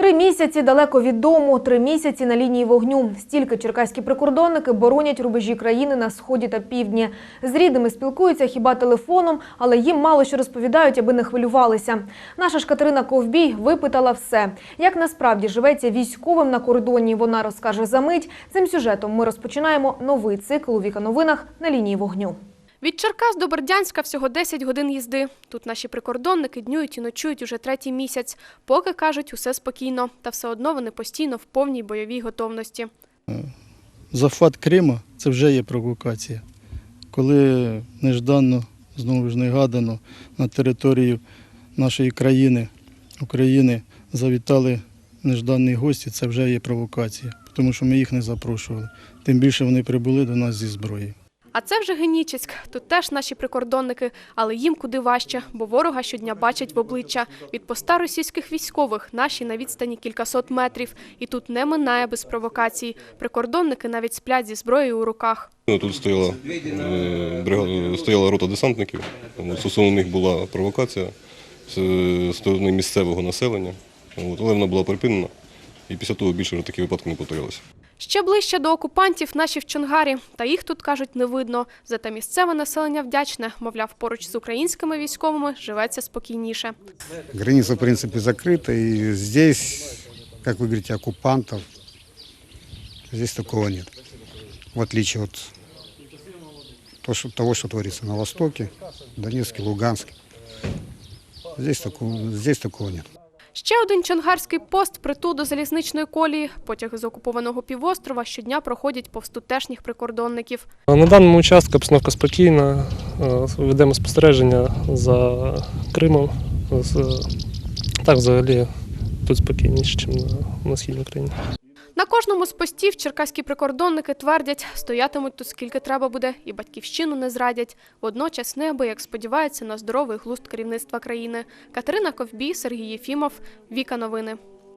Три місяці далеко від дому, три місяці на лінії вогню. Стільки черкаські прикордонники боронять рубежі країни на сході та півдні. З рідними спілкуються хіба телефоном, але їм мало що розповідають, аби не хвилювалися. Наша ж Катерина Ковбій випитала все. Як насправді живеться військовим на кордоні, вона розкаже за мить. Цим сюжетом ми розпочинаємо новий цикл у Віка новинах на лінії вогню. Від Черкас до Бердянська всього 10 годин їзди. Тут наші прикордонники днюють і ночують уже третій місяць. Поки кажуть, усе спокійно, та все одно вони постійно в повній бойовій готовності. Захват Крима це вже є провокація. Коли нежданно, знову ж негадано, на територію нашої країни, України завітали неждані гості, це вже є провокація, тому що ми їх не запрошували. Тим більше вони прибули до нас зі зброєю. А це вже Генічеськ. Тут теж наші прикордонники, але їм куди важче, бо ворога щодня бачать в обличчя. Від поста російських військових наші на відстані кількасот метрів. І тут не минає без провокацій. Прикордонники навіть сплять зі зброєю у руках. Ну, Тут стояла, е, стояла рота десантників. Стосовно них була провокація з е, сторони місцевого населення, але вона була припинена. І після того більше вже такі випадки не повторилися. Ще ближче до окупантів наші в Чонгарі, та їх тут кажуть не видно. Зате місцеве населення вдячне, мовляв, поруч з українськими військовими живеться спокійніше. Граница, в принципе, закрыта, и здесь, как вы говорите, оккупантов, здесь такого нет. В отличие от того, что творится на Востоке, Донецке, Луганске. Здесь такого, здесь такого нет. Ще один чонгарський пост притул до залізничної колії. Потяги з окупованого півострова щодня проходять повз тутешніх прикордонників. На даному участку обстановка спокійна. Ведемо спостереження за Кримом. Так, взагалі, тут спокійніше, ніж на східній Україні. На кожному з постів черкаські прикордонники твердять, стоятимуть тут скільки треба буде, і батьківщину не зрадять. Водночас неабияк сподіваються на здоровий глузд керівництва країни. Катерина Ковбій, Сергій Єфімов, Віка Новини.